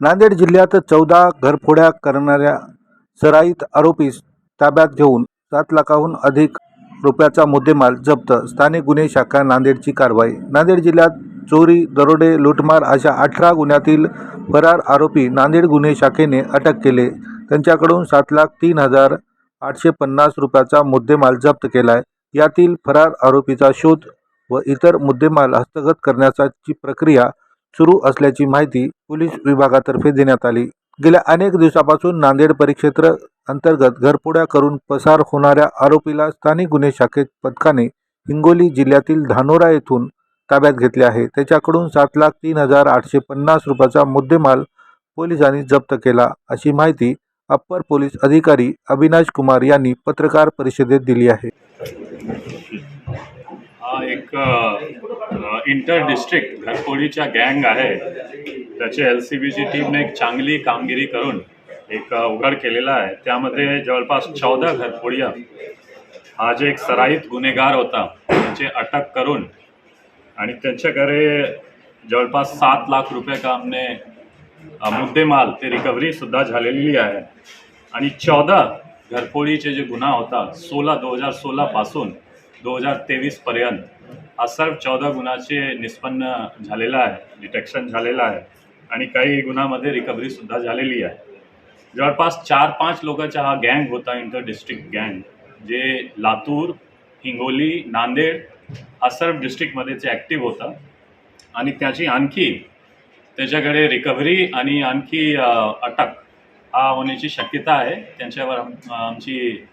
नांदेड जिल्ह्यात चौदा घरफोड्या करणाऱ्या सराईत आरोपीस ताब्यात घेऊन सात लाखाहून अधिक रुपयाचा मुद्देमाल जप्त. स्थानिक गुन्हे शाखा नांदेडची कारवाई. नांदेड जिल्ह्यात चोरी दरोडे लुटमार अशा अठरा गुन्ह्यातील फरार आरोपी नांदेड गुन्हे शाखेने अटक केले. त्यांच्याकडून सात लाख तीन हजार आठशे पन्नास रुपयाचा मुद्देमाल जप्त केला आहे यातील फरार आरोपीचा शोध व इतर मुद्देमाल हस्तगत करण्याची प्रक्रिया सुरू असल्याची माहिती पोलीस विभागातर्फे देण्यात आली. गेल्या अनेक दिवसापासून नांदेड परिक्षेत्र अंतर्गत घरपोड्या करून पसार होणाऱ्या आरोपीला स्थानिक गुन्हे शाखेत पथकाने हिंगोली जिल्ह्यातील धानोरा येथून ताब्यात घेतले आहे. त्याच्याकडून सात लाख तीन हजार आठशे पन्नास रुपयाचा मुद्देमाल पोलिसांनी जप्त केला. अशी माहिती अप्पर पोलीस अधिकारी अविनाश कुमार यांनी पत्रकार परिषदेत दिली आहे. एक इंटर डिस्ट्रिक्ट घरफोडीच्या गँग आहे. त्याची एल सी बीची टीमने एक चांगली कामगिरी करून एक उघड केलेला आहे. त्यामध्ये जवळपास चौदा घरफोडिया हा जे एक सराईत गुन्हेगार होता त्यांचे अटक करून आणि त्यांच्याकडे जवळपास सात लाख रुपये कामने मुद्देमाल ते रिकव्हरीसुद्धा झालेली आहे. आणि चौदा घरफोडीचे जे गुन्हा होता सोळा दोन हजार सोळापासून दो हजार तेवीसपर्यंत हा सर्व चौदा गुणाचे निष्पन्न झालेला आहे डिटेक्शन झालेलं आहे आणि काही गुन्ह्यामध्ये रिकव्हरीसुद्धा झालेली आहे. जवळपास चार पाच लोकांचा हा गँग होता इंटर डिस्ट्रिक्ट गँग जे लातूर हिंगोली नांदेड हा सर्व डिस्ट्रिक्टमध्ये ते ॲक्टिव्ह होता. आणि त्याची आणखी त्याच्याकडे रिकव्हरी आणि आणखी अटक हा होण्याची शक्यता आहे. त्यांच्यावर आम- आमची